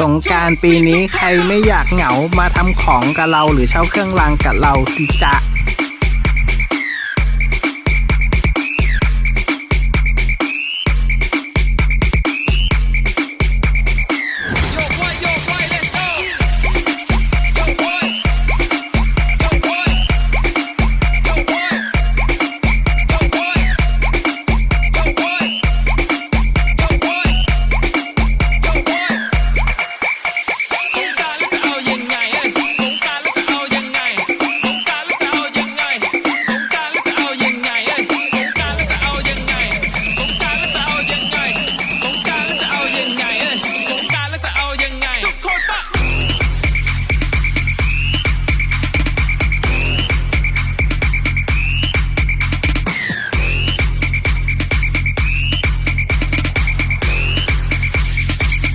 สงการปีนี้ใครไม่อยากเหงามาทำของกับเราหรือเช่าเครื่องรางกับเราสิจ๊ะ